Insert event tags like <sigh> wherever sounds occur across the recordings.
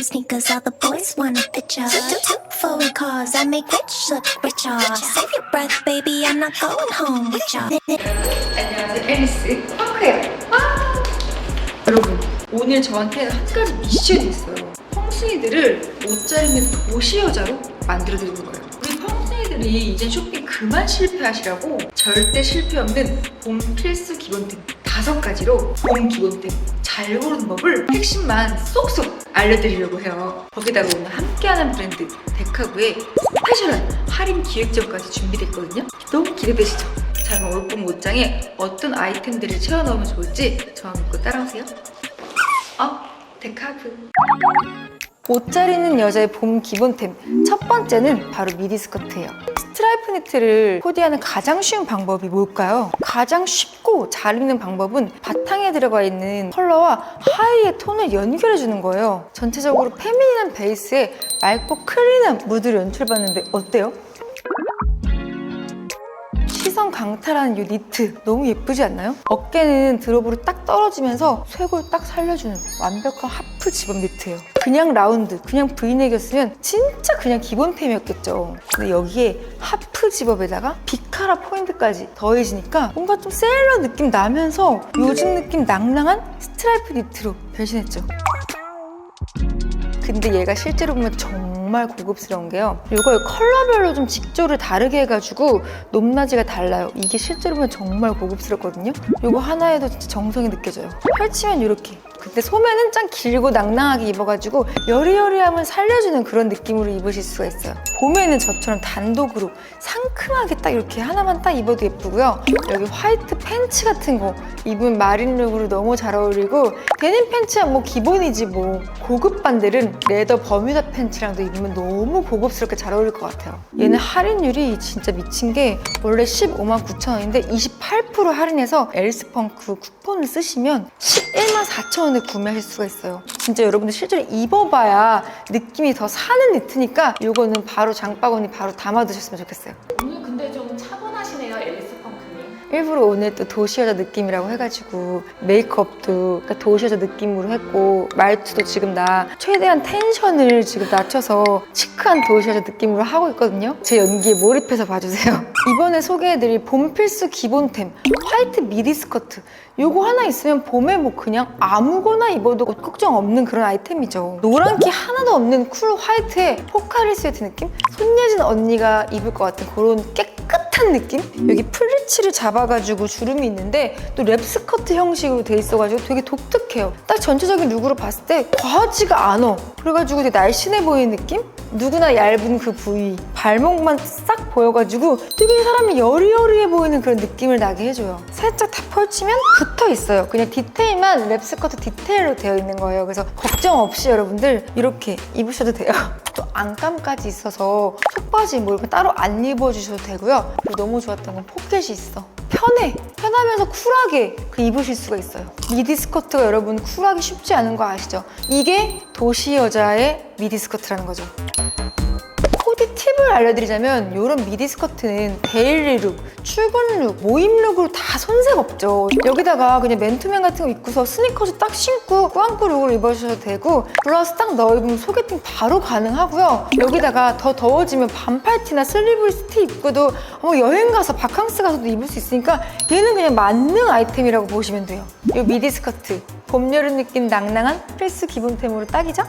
Louis sneakers, all the boys wanna fit ya. Two foreign cars, I make rich look richer. Save your breath, baby, I'm not going home with ya. 안녕하세요 앨리스 펑크예요 아! 여러분 오늘 저한테 한 가지 미션이 있어요 펑순이들을 옷잘 입는 도시 여자로 만들어드리는 거예요 펑순이들이 이제 쇼핑 그만 실패하시라고 절대 실패 없는 봄 필수 기본템 다섯 가지로 봄 기본템 잘 고르는 법을 핵심만 쏙쏙 알려드리려고 해요 거기다가 오늘 함께하는 브랜드 데카구의 스페셜한 할인 기획전까지 준비됐거든요 너무 기대되시죠? 자 그럼 올봄 옷장에 어떤 아이템들을 채워 넣으면 좋을지 저와 믿고 따라오세요 어? 데카브 옷 잘 입는 여자의 봄 기본템 첫 번째는 바로 미디 스커트예요 스트라이프 니트를 코디하는 가장 쉬운 방법이 뭘까요? 가장 쉽고 잘 입는 방법은 바탕에 들어가 있는 컬러와 하의의 톤을 연결해 주는 거예요 전체적으로 페미닌한 베이스에 맑고 클린한 무드를 연출받는데 어때요? 시선 강탈하는 이 니트 너무 예쁘지 않나요? 어깨는 드롭으로 딱 떨어지면서 쇄골 딱 살려주는 완벽한 하프 집업 니트예요. 그냥 라운드, 그냥 브이넥이었으면 진짜 그냥 기본템이었겠죠. 근데 여기에 하프 집업에다가 비카라 포인트까지 더해지니까 뭔가 좀 세일러 느낌 나면서 요즘 느낌 낭낭한 스트라이프 니트로 변신했죠. 근데 얘가 실제로 보면 정말 고급스러운 게요. 이걸 컬러별로 좀 직조를 다르게 해가지고 높낮이가 달라요. 이게 실제로 보면 정말 고급스럽거든요. 이거 하나에도 진짜 정성이 느껴져요. 펼치면 이렇게. 근데 소매는 짱 길고 낭낭하게 입어가지고 여리여리함을 살려주는 그런 느낌으로 입으실 수가 있어요. 봄에는 저처럼 단독으로 상큼하게 딱 이렇게 하나만 딱 입어도 예쁘고요. 여기 화이트 팬츠 같은 거 입으면 마린룩으로 너무 잘 어울리고 데님 팬츠야 뭐 기본이지 뭐 고급 반들은 레더 버뮤다 팬츠랑도 입으면 너무 고급스럽게 잘 어울릴 것 같아요. 얘는 할인율이 진짜 미친 게 원래 15만 9천 원인데 28% 할인해서 엘스펑크 쿠폰을 쓰시면 11만 4천 원에 구매하실 수가 있어요. 진짜 여러분들 실제로 입어봐야 느낌이 더 사는 니트니까 이거는 바로 장바구니 바로 담아두셨으면 좋겠어요. 오늘 근데 좀 차분하시네요, 앨리스 펑크님. 일부러 오늘 또 도시여자 느낌이라고 해가지고 메이크업도 그러니까 도시여자 느낌으로 했고 말투도 지금 나 최대한 텐션을 지금 낮춰서 시크한 도시여자 느낌으로 하고 있거든요 제 연기에 몰입해서 봐주세요 <laughs> 이번에 소개해드릴 봄 필수 기본템 화이트 미디 스커트 요거 하나 있으면 봄에 뭐 그냥 아무거나 입어도 옷 걱정 없는 그런 아이템이죠 노란 기 하나도 없는 쿨 화이트의 포카리 스웨트 느낌? 손예진 언니가 입을 것 같은 그런 깨끗한 느낌? 여기 플리츠를 잡아가지고 주름이 있는데 또 랩 스커트 형식으로 돼 있어가지고 되게 독특해요. 딱 전체적인 룩으로 봤을 때 과하지가 않아. 그래가지고 되게 날씬해 보이는 느낌? 누구나 얇은 그 부위, 발목만 싹 보여가지고 되게 사람이 여리여리해 보이는 그런 느낌을 나게 해줘요. 살짝 다 펼치면 붙어 있어요. 그냥 디테일만 랩 스커트 디테일로 되어 있는 거예요. 그래서 걱정 없이 여러분들 이렇게 입으셔도 돼요. <laughs> 또 안감까지 있어서 속바지 뭐 이렇게 따로 안 입어주셔도 되고요. 그리고 너무 좋았던 건 포켓이 있어. 편해. 편하면서 쿨하게 그 입으실 수가 있어요. 미디 스커트가 여러분 쿨하기 쉽지 않은 거 아시죠? 이게 도시 여자의 미디 스커트라는 거죠. 팁을 알려드리자면 이런 미디 스커트는 데일리 룩, 출근 룩, 모임 룩으로 다 손색 없죠. 여기다가 그냥 맨투맨 같은 거 입고서 스니커즈 딱 신고 꾸안꾸 룩을 입으셔도 되고 블라우스 딱 넣어 입으면 소개팅 바로 가능하고요. 여기다가 더 더워지면 반팔티나 슬리브리스 티 입고도 어, 여행 가서 바캉스 가서도 입을 수 있으니까 얘는 그냥 만능 아이템이라고 보시면 돼요. 이 미디 스커트 봄, 여름 느낌 낭낭한 필수 기본템으로 딱이죠?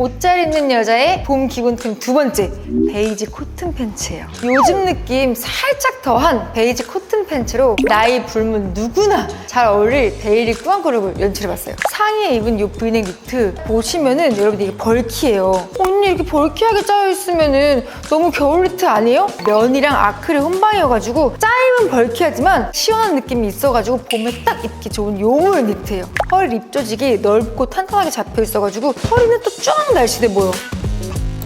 옷 잘 입는 여자의 봄 기본템 두 번째 베이지 코튼 팬츠예요. 요즘 느낌 살짝 더한 베이지 코튼 팬츠로 나이 불문 누구나 잘 어울릴 데일리 꾸안꾸룩을 연출해봤어요. 상의에 입은 이 브이넥 니트 보시면은 여러분 이게 벌키예요. 언니 이렇게 벌키하게 짜여있으면은 너무 겨울 니트 아니에요? 면이랑 아크릴 혼방이어가지고 짜임은 벌키하지만 시원한 느낌이 있어가지고 봄에 딱 입기 좋은 요물 니트예요. 허리 립 조직이 넓고 탄탄하게 잡혀 있어가지고 허리는 또 쫙 날씬해 보여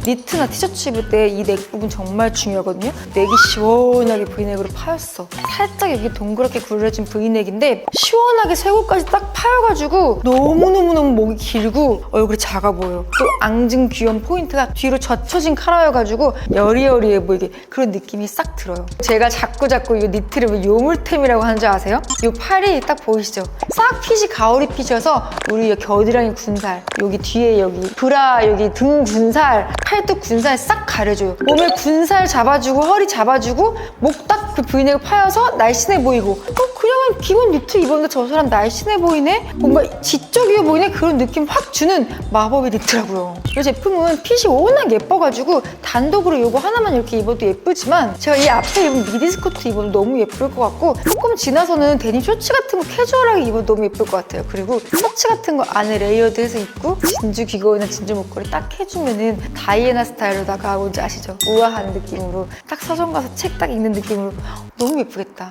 니트나 티셔츠 입을 때 이 넥 부분 정말 중요하거든요. 넥이 시원하게 브이넥으로 파였어. 살짝 여기 동그랗게 굴려진 브이넥인데 시원하게 쇄골까지 딱 파여가지고 너무너무너무 목이 길고 얼굴이 작아 보여. 또 앙증 귀여운 포인트가 뒤로 젖혀진 카라여가지고 여리여리해 보이게 그런 느낌이 싹 들어요. 제가 자꾸 자꾸 이 니트를 왜 요물템이라고 하는 줄 아세요? 이 팔이 딱 보이시죠? 싹 핏이 가오리 핏이어서 우리 이 겨드랑이 군살 여기 뒤에 여기 브라 여기 등 군살 팔뚝 군살 싹 가려줘요. 몸에 군살 잡아주고 허리 잡아주고 목 딱 그 브이넥을 파여서 날씬해 보이고 어 그냥 기본 니트 입었는데 저 사람 날씬해 보이네? 뭔가 지적이어 보이네? 그런 느낌 확 주는 마법의 니트라고요. 이 제품은 핏이 워낙 예뻐가지고 단독으로 이거 하나만 이렇게 입어도 예쁘지만 제가 이 앞에 입은 미디 스커트 입어도 너무 예쁠 것 같고 조금 지나서는 데님 쇼츠 같은 거 캐주얼하게 입어도 너무 예쁠 것 같아요. 그리고 셔츠 같은 거 안에 레이어드해서 입고 진주 귀걸이나 진주 목걸이 딱 해주면은 다이 애나 스타일로다가 뭔지 아시죠? 우아한 느낌으로 딱 서점 가서 책 딱 읽는 느낌으로 너무 예쁘겠다.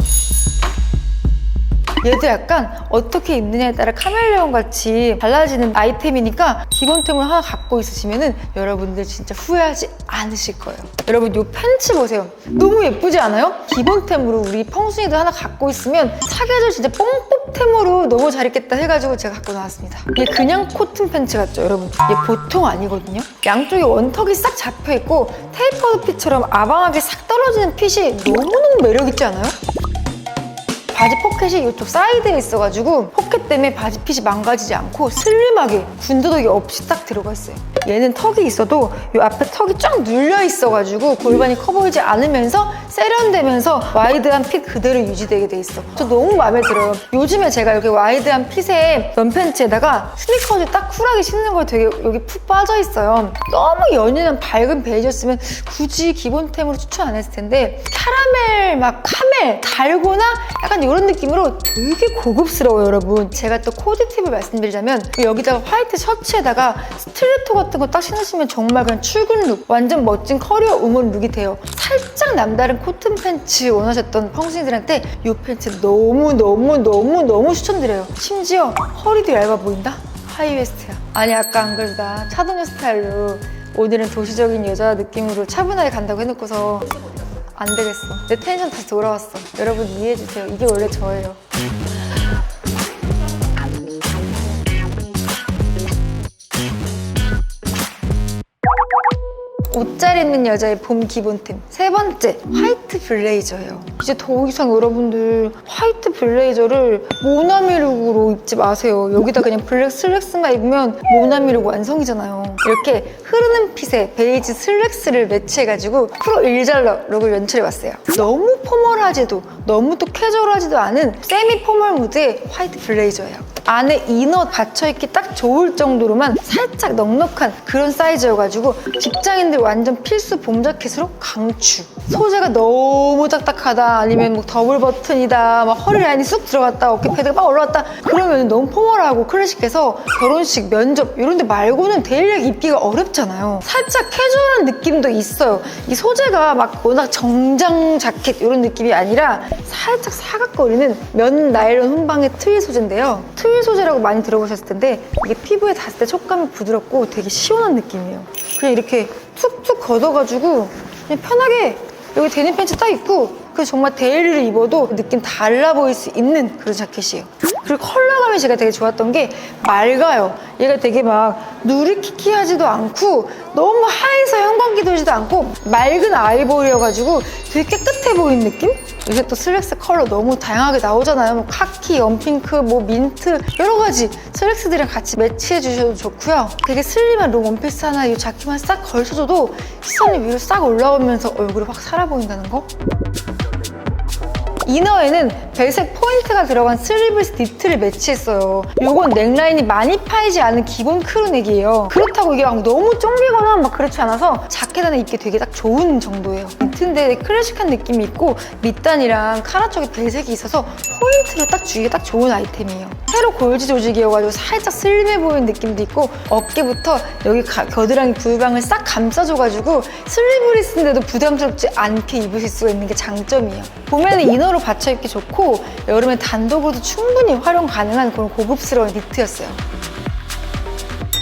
얘도 약간 어떻게 입느냐에 따라 카멜레온 같이 달라지는 아이템이니까 기본템을 하나 갖고 있으시면은 여러분들 진짜 후회하지 않으실 거예요. 여러분 이 팬츠 보세요. 너무 예쁘지 않아요? 기본템으로 우리 펑순이도 하나 갖고 있으면 사계절 진짜 뽕뽕템으로 너무 잘 입겠다 해가지고 제가 갖고 나왔습니다. 이게 그냥 코튼 팬츠 같죠, 여러분? 이게 보통 아니거든요. 양쪽에 원턱이 싹 잡혀 있고 테이퍼드 핏처럼 아방하게 싹 떨어지는 핏이 너무너무 매력 있지 않아요? 바지 포켓이 이쪽 사이드에 있어가지고 포켓 때문에 바지 핏이 망가지지 않고 슬림하게 군더더기 없이 딱 들어가 있어요. 얘는 턱이 있어도 이 앞에 턱이 쫙 눌려 있어가지고 골반이 커 보이지 않으면서 세련되면서 와이드한 핏 그대로 유지되게 돼 있어. 저 너무 마음에 들어요. 요즘에 제가 이렇게 와이드한 핏의 런팬츠에다가 스니커즈 딱 쿨하게 신는 거 되게 여기 푹 빠져 있어요. 너무 연연한 밝은 베이지였으면 굳이 기본템으로 추천 안 했을 텐데 캐러멜 막 카멜 달고나 약간 이런 느낌으로 되게 고급스러워요 여러분. 제가 또 코디 팁을 말씀드리자면 여기다가 화이트 셔츠에다가 스틸레토 같은 거 딱 신으시면 정말 그냥 출근 룩 완전 멋진 커리어 우먼 룩이 돼요. 살짝 남다른 코튼 팬츠 원하셨던 펑신들한테 이 팬츠 너무 너무 너무 너무 추천드려요. 심지어 허리도 얇아 보인다? 하이웨스트야. 아니 아까 안 그러다. 차도녀 스타일로 오늘은 도시적인 여자 느낌으로 차분하게 간다고 해놓고서 안 되겠어. 내 텐션 다시 돌아왔어. 여러분 이해해주세요. 이게 원래 저예요. 옷 잘 입는 여자의 봄 기본템. 세 번째 화이트 블레이저예요. 이제 더 이상 여러분들 화이트 블레이저를 모나미 룩으로 입지 마세요. 여기다 그냥 블랙 슬랙스만 입으면 모나미 룩 완성이잖아요. 이렇게 흐르는 핏에 베이지 슬랙스를 매치해가지고 프로 일잘러 룩을 연출해봤어요. 너무 포멀하지도 너무 또 캐주얼하지도 않은 세미 포멀 무드의 화이트 블레이저예요. 안에 이너 받쳐입기 딱 좋을 정도로만 살짝 넉넉한 그런 사이즈여가지고 직장인들 완전 필수 봄 자켓으로 강추. 소재가 너무 딱딱하다 아니면 뭐 더블 버튼이다 막 허리 라인이 쑥 들어갔다 어깨 패드가 막 올라왔다 그러면 너무 포멀하고 클래식해서 결혼식 면접 이런 데 말고는 데일리하게 입기가 어렵잖아요. 살짝 캐주얼한 느낌도 있어요. 이 소재가 막 워낙 정장 자켓 이런 느낌이 아니라 살짝 사각거리는 면 나일론 혼방의 트윌 소재인데요. 트윌 소재라고 많이 들어보셨을 텐데 이게 피부에 닿았을 때 촉감이 부드럽고 되게 시원한 느낌이에요. 그냥 이렇게 툭툭 걷어가지고 그냥 편하게 여기 데님 팬츠 딱 입고 그 정말 데일리를 입어도 느낌 달라 보일 수 있는 그런 자켓이에요. 그리고 컬러감이 제가 되게 좋았던 게 맑아요. 얘가 되게 막 누리키키하지도 않고 너무 하에서 형광기 돌지도 않고 맑은 아이보리여가지고 되게 깨끗해 보이는 느낌? 요새 또 슬랙스 컬러 너무 다양하게 나오잖아요. 뭐 카키, 연핑크, 뭐 민트 여러 가지 슬랙스들이랑 같이 매치해 주셔도 좋고요. 되게 슬림한 롱 원피스 하나 이 자켓만 싹 걸쳐줘도 시선이 위로 싹 올라오면서 얼굴이 확 살아 보인다는 거? 이너에는 배색 포인트가 들어간 슬리브스 니트를 매치했어요. 이건 넥라인이 많이 파이지 않은 기본 크루넥이에요. 그렇다고 이게 막 너무 쫑기거나 막 그렇지 않아서 자켓 안에 입기 되게 딱 좋은 정도예요. 니트인데 클래식한 느낌이 있고 밑단이랑 카라 쪽에 배색이 있어서 포인트로 딱 주기에 딱 좋은 아이템이에요. 세로 골지 조직이어가지고 살짝 슬림해 보이는 느낌도 있고 어깨부터 여기 가- 겨드랑이 불방을 싹 감싸줘가지고 슬리브리스인데도 부담스럽지 않게 입으실 수가 있는 게 장점이에요. 봄에는 이너 로 받쳐 입기 좋고 여름에 단독으로도 충분히 활용 가능한 그런 고급스러운 니트였어요.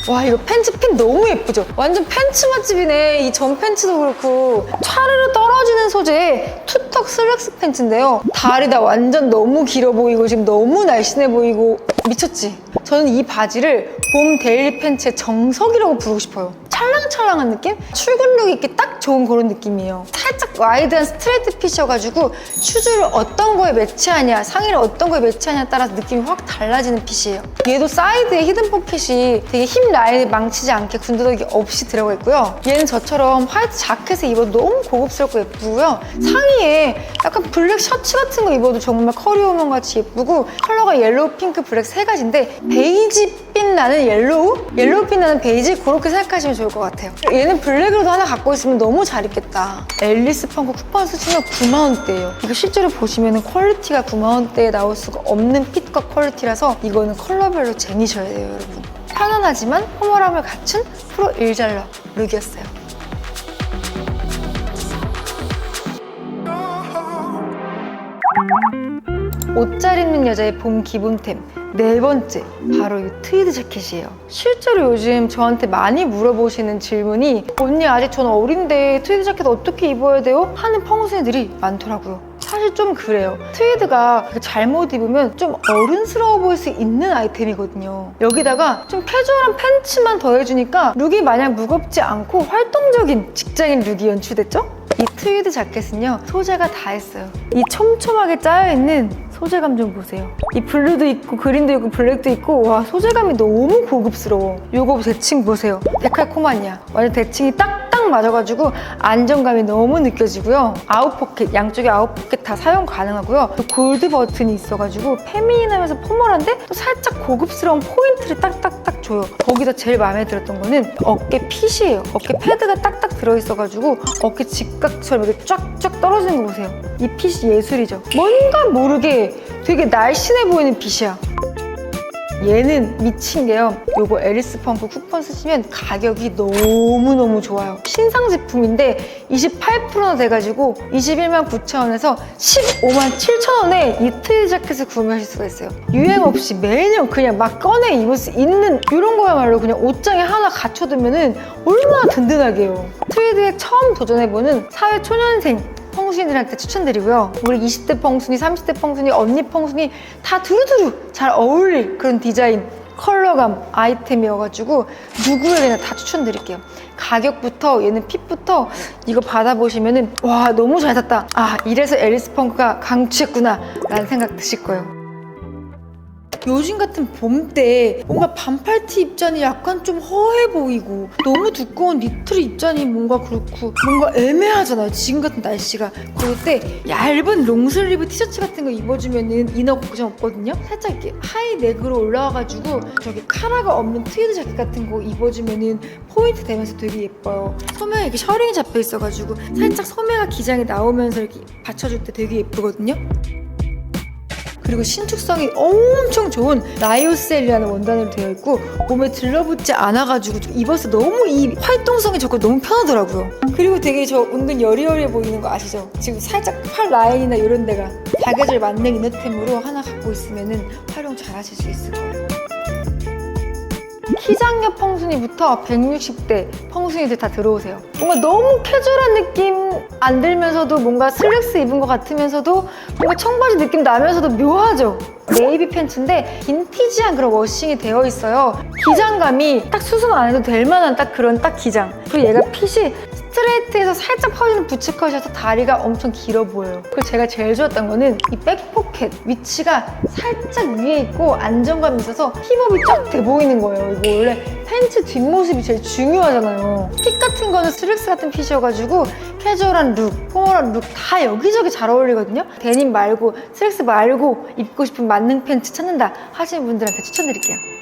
와 이거 팬츠 핀 너무 예쁘죠? 완전 팬츠 맛집이네. 이 전 팬츠도 그렇고 차르르 떨어지는 소재의 투턱 슬랙스 팬츠인데요. 다리 다 완전 너무 길어 보이고 지금 너무 날씬해 보이고 미쳤지? 저는 이 바지를 봄 데일리 팬츠의 정석이라고 부르고 싶어요. 찰랑찰랑한 느낌? 출근룩 입기 딱 좋은 그런 느낌이에요. 살짝 와이드한 스트레이트 핏이어가지고 슈즈를 어떤 거에 매치하냐, 상의를 어떤 거에 매치하냐에 따라서 느낌이 확 달라지는 핏이에요. 얘도 사이드에 히든 포켓이 되게 힙 라인을 망치지 않게 군더더기 없이 들어가 있고요. 얘는 저처럼 화이트 자켓에 입어도 너무 고급스럽고 예쁘고요. 상의에 약간 블랙 셔츠 같은 거 입어도 정말 커리어먼 같이 예쁘고 컬러가 옐로우, 핑크, 블랙 세 가지인데 베이지 빛 나는 옐로우? 옐로우 빛 나는 베이지 그렇게 생각하시면 좋을 것 같아요. 얘는 블랙으로도 하나 갖고 있으면 너무 잘 입겠다. 앨리스 펑크 쿠폰 쓰시면 9만원대예요. 이거 실제로 보시면 퀄리티가 9만원대에 나올 수가 없는 핏과 퀄리티라서 이거는 컬러별로 쟁이셔야 돼요, 여러분. 편안하지만 포멀함을 갖춘 프로 일잘러 룩이었어요. 옷 잘 입는 여자의 봄 기본템 네 번째 바로 이 트위드 재킷이에요. 실제로 요즘 저한테 많이 물어보시는 질문이 언니 아직 전 어린데 트위드 재킷 어떻게 입어야 돼요? 하는 펑순이들이 많더라고요. 사실 좀 그래요. 트위드가 그렇게 잘못 입으면 좀 어른스러워 보일 수 있는 아이템이거든요. 여기다가 좀 캐주얼한 팬츠만 더해주니까 룩이 마냥 무겁지 않고 활동적인 직장인 룩이 연출됐죠? 이 트위드 자켓은요 소재가 다 했어요. 이 촘촘하게 짜여있는 소재감 좀 보세요. 이 블루도 있고 그린도 있고 블랙도 있고 와 소재감이 너무 고급스러워. 요거 대칭 보세요. 데칼코마니아. 완전 대칭이 딱딱 맞아가지고 안정감이 너무 느껴지고요. 아웃포켓 양쪽에 아웃포켓 다 사용 가능하고요. 또 골드 버튼이 있어가지고 페미닌하면서 포멀한데 또 살짝 고급스러운 포인트를 딱딱딱 줘요. 거기서 제일 마음에 들었던 거는 어깨 핏이에요. 어깨 패드가 딱딱 들어있어가지고 어깨 직각처럼 이렇게 쫙쫙 떨어지는 거 보세요. 이 핏이 예술이죠. 뭔가 모르게 되게 날씬해 보이는 핏이야 얘는 미친 게요. 요거 에리스 펑크 쿠폰 쓰시면 가격이 너무너무 좋아요. 신상 제품인데 28%나 돼가지고 21만 9천 원에서 15만 7천 원에 이 트위 자켓을 구매하실 수가 있어요. 유행 없이 매년 그냥 막 꺼내 입을 수 있는 이런 거야말로 그냥 옷장에 하나 갖춰두면 은 얼마나 든든하게요. 트위드에 처음 도전해보는 사회 초년생 펑순이들한테 추천드리고요. 우리 20대 펑순이, 30대 펑순이, 언니 펑순이 다 두루두루 잘 어울릴 그런 디자인, 컬러감 아이템이어가지고 누구에게나 다 추천드릴게요. 가격부터 얘는 핏부터 이거 받아보시면은 와 너무 잘 샀다. 아 이래서 앨리스 펑크가 강추했구나 라는 생각 드실 거예요. 요즘 같은 봄 때 뭔가 반팔티 입자니 약간 좀 허해 보이고 너무 두꺼운 니트를 입자니 뭔가 그렇고 뭔가 애매하잖아요 지금 같은 날씨가. 그럴 때 얇은 롱슬리브 티셔츠 같은 거 입어주면은 이너 걱정 없거든요. 살짝 이렇게 하이넥으로 올라와가지고 저기 카라가 없는 트위드 자켓 같은 거 입어주면은 포인트 되면서 되게 예뻐요. 소매에 이렇게 셔링이 잡혀 있어가지고 살짝 소매가 기장이 나오면서 이렇게 받쳐줄 때 되게 예쁘거든요 그리고 신축성이 엄청 좋은 라이오셀이라는 원단으로 되어 있고 몸에 들러붙지 않아가지고 좀 입어서 너무 이 활동성이 좋고 너무 편하더라고요. 그리고 되게 저 은근 여리여리해 보이는 거 아시죠? 지금 살짝 팔 라인이나 이런 데가 사계절 만능 이너템으로 하나 갖고 있으면 활용 잘 하실 수 있을 거예요. 키장녀 펑순이부터 160대 펑순이들 다 들어오세요. 뭔가 너무 캐주얼한 느낌 안 들면서도 뭔가 슬랙스 입은 것 같으면서도 뭔가 청바지 느낌 나면서도 묘하죠. 네이비 팬츠인데 빈티지한 그런 워싱이 되어 있어요. 기장감이 딱 수선 안 해도 될 만한 딱 그런 딱 기장. 그리고 얘가 핏이 스트레이트에서 살짝 퍼지는 부츠컷이어서 다리가 엄청 길어 보여요. 그리고 제가 제일 좋았던 거는 이 백포켓 위치가 살짝 위에 있고 안정감이 있어서 힙업이 쫙 돼 보이는 거예요. 이거 원래 팬츠 뒷모습이 제일 중요하잖아요. 핏 같은 거는 슬랙스 같은 핏이어가지고 캐주얼한 룩, 포멀한 룩 다 여기저기 잘 어울리거든요. 데님 말고 슬랙스 말고 입고 싶은 만능 팬츠 찾는다 하시는 분들한테 추천드릴게요.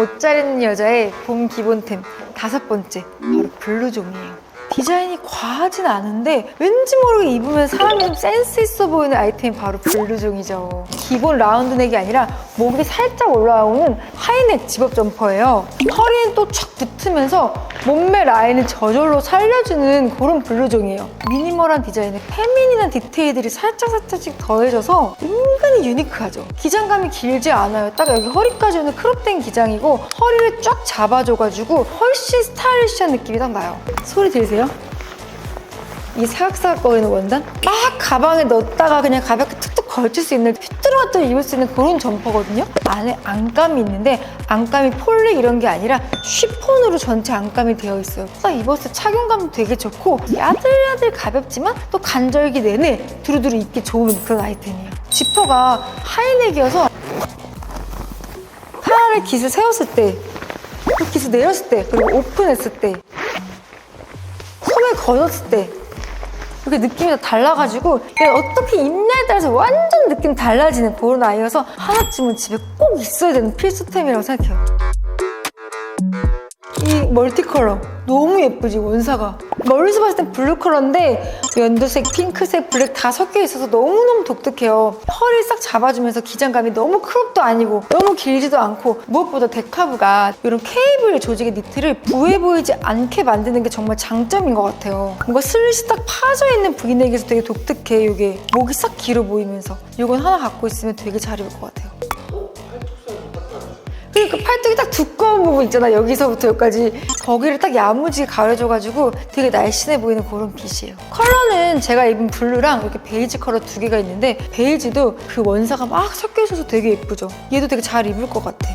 옷 잘 입는 여자의 봄 기본템 다섯 번째 바로 블루종이에요. 디자인이 과하진 않은데 왠지 모르게 입으면 사람이 좀 센스 있어 보이는 아이템이 바로 블루종이죠. 기본 라운드 넥이 아니라 목이 살짝 올라오는 하이넥 집업 점퍼예요. 허리는 또촥 붙으면서 몸매 라인을 저절로 살려주는 그런 블루종이에요. 미니멀한 디자인에 페미닌한 디테일들이 살짝살짝씩 더해져서 은근히 유니크하죠. 기장감이 길지 않아요. 딱 여기 허리까지 오는 크롭된 기장이고 허리를 쫙 잡아줘가지고 훨씬 스타일리시한 느낌이 딱 나요. 소리 들으세요? 이 사각사각거리는 원단? 막 가방에 넣었다가 그냥 가볍게 툭툭 걸칠 수 있는 휘뚜루마뚜루 입을 수 있는 그런 점퍼거든요. 안에 안감이 있는데 안감이 폴릭 이런 게 아니라 쉬폰으로 전체 안감이 되어 있어요. 딱 입었을 때 착용감 되게 좋고 야들야들 가볍지만 또 간절기 내내 두루두루 입기 좋은 그런 아이템이에요. 지퍼가 하이넥이어서 팔을 깃을 세웠을 때, 또 깃을 내렸을 때, 그리고 오픈했을 때, 거뒀을 때, 이렇게 느낌이 다 달라가지고 얘 어떻게 입냐에 따라서 완전 느낌 달라지는 그런 아이여서 하나쯤은 집에 꼭 있어야 되는 필수템이라고 생각해요. 이 멀티컬러. 너무 예쁘지 원사가. 멀리서 봤을 땐 블루 컬러인데 연두색, 핑크색, 블랙 다 섞여 있어서 너무너무 독특해요. 허리를 싹 잡아주면서 기장감이 너무 크롭도 아니고 너무 길지도 않고 무엇보다 데카브가 이런 케이블 조직의 니트를 부해 보이지 않게 만드는 게 정말 장점인 것 같아요. 뭔가 슬릿이 딱 파져 있는 브이넥에서 되게 독특해 이게. 목이 싹 길어 보이면서. 이건 하나 갖고 있으면 되게 잘 입을 것 같아요 그러니까 팔뚝이 딱 두꺼운 부분 있잖아. 여기서부터 여기까지. 거기를 딱 야무지게 가려줘가지고 되게 날씬해 보이는 그런 핏이에요. 컬러는 제가 입은 블루랑 이렇게 베이지 컬러 두 개가 있는데 베이지도 그 원사가 막 섞여 있어서 되게 예쁘죠. 얘도 되게 잘 입을 것 같아.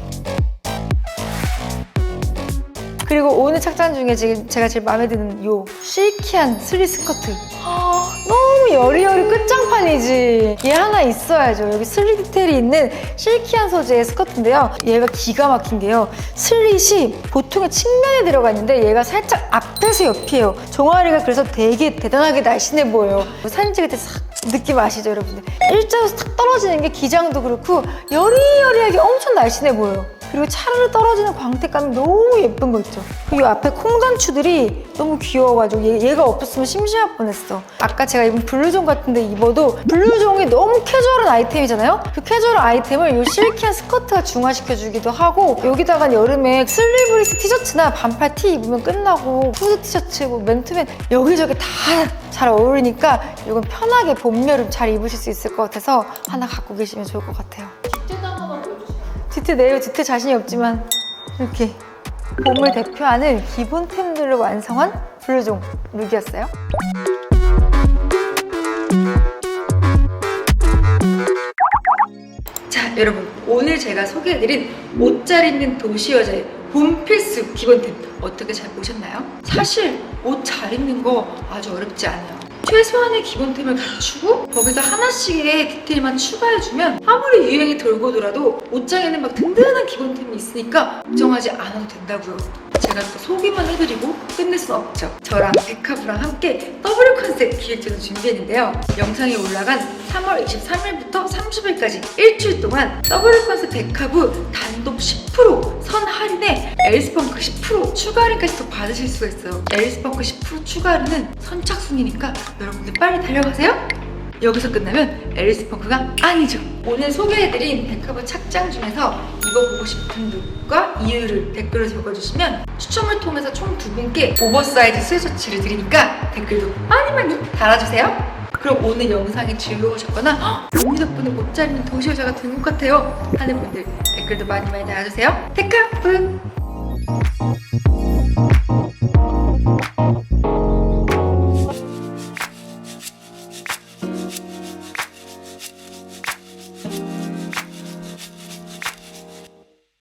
그리고 오늘 착장 중에 지금 제가 제일 마음에 드는 요 실키한 슬리 스커트. 아, 너무 여리여리 끝장판이지. 얘 하나 있어야죠. 여기 슬리 디테일이 있는 실키한 소재의 스커트인데요. 얘가 기가 막힌 게요. 슬릿이 보통의 측면에 들어가 있는데 얘가 살짝 앞에서 옆이에요. 종아리가 그래서 되게 대단하게 날씬해 보여요. 사진 찍을 때 싹 느낌 아시죠 여러분들? 일자로 탁 떨어지는 게 기장도 그렇고 여리여리하게 엄청 날씬해 보여요 그리고 차르르 떨어지는 광택감이 너무 예쁜 거 있죠. 그리고 이 앞에 콩단추들이 너무 귀여워가지고 얘, 얘가 없었으면 심심할 뻔했어. 아까 제가 입은 블루종 같은데 입어도 블루종이 너무 캐주얼한 아이템이잖아요? 그 캐주얼한 아이템을 이 실키한 스커트가 중화시켜주기도 하고 여기다가 여름에 슬리브리스 티셔츠나 반팔 티 입으면 끝나고 후드 티셔츠, 뭐 맨투맨 여기저기 다 잘 어울리니까 이건 편하게 봄, 여름 잘 입으실 수 있을 것 같아서 하나 갖고 계시면 좋을 것 같아요. 뒤트 내요 뒤트 자신이 없지만 이렇게 봄을 대표하는 기본템들을 완성한 블루종 룩이었어요. 자 여러분 오늘 제가 소개해드린 옷 잘 입는 도시 여자의 봄 필수 기본템 어떻게 잘 보셨나요? 사실 옷 잘 입는 거 아주 어렵지 않아요. 최소한의 기본템을 갖추고 거기서 하나씩의 디테일만 추가해주면 아무리 유행이 돌고 돌아도 옷장에는 막 든든한 기본템이 있으니까 걱정하지 않아도 된다고요. 제가 또 소개만 해드리고 끝낼 순 없죠. 저랑 데카브랑 함께 더블 컨셉 기획전을 준비했는데요. 영상이 올라간 3월 23일부터 30일까지 일주일 동안 더블 컨셉 데카브 단독 10%선 할인에 에리스펑크 10% 추가 할인까지 더 받으실 수가 있어요. 에리스펑크 10% 추가 할인은 선착순이니까 여러분들 빨리 달려가세요. 여기서 끝나면 앨리스 펑크가 아니죠. 오늘 소개해드린 데카브 착장 중에서 입어보고 싶은 룩과 이유를 댓글로 적어주시면 추첨을 통해서 총 두 분께 오버사이즈 스웨셔츠를 드리니까 댓글도 많이 많이 달아주세요. 그럼 오늘 영상이 즐거우셨거나 "헉, 언니 덕분에 입는 도시 여자가 된 것 같아요 하는 분들 댓글도 많이 많이 달아주세요. 데카브!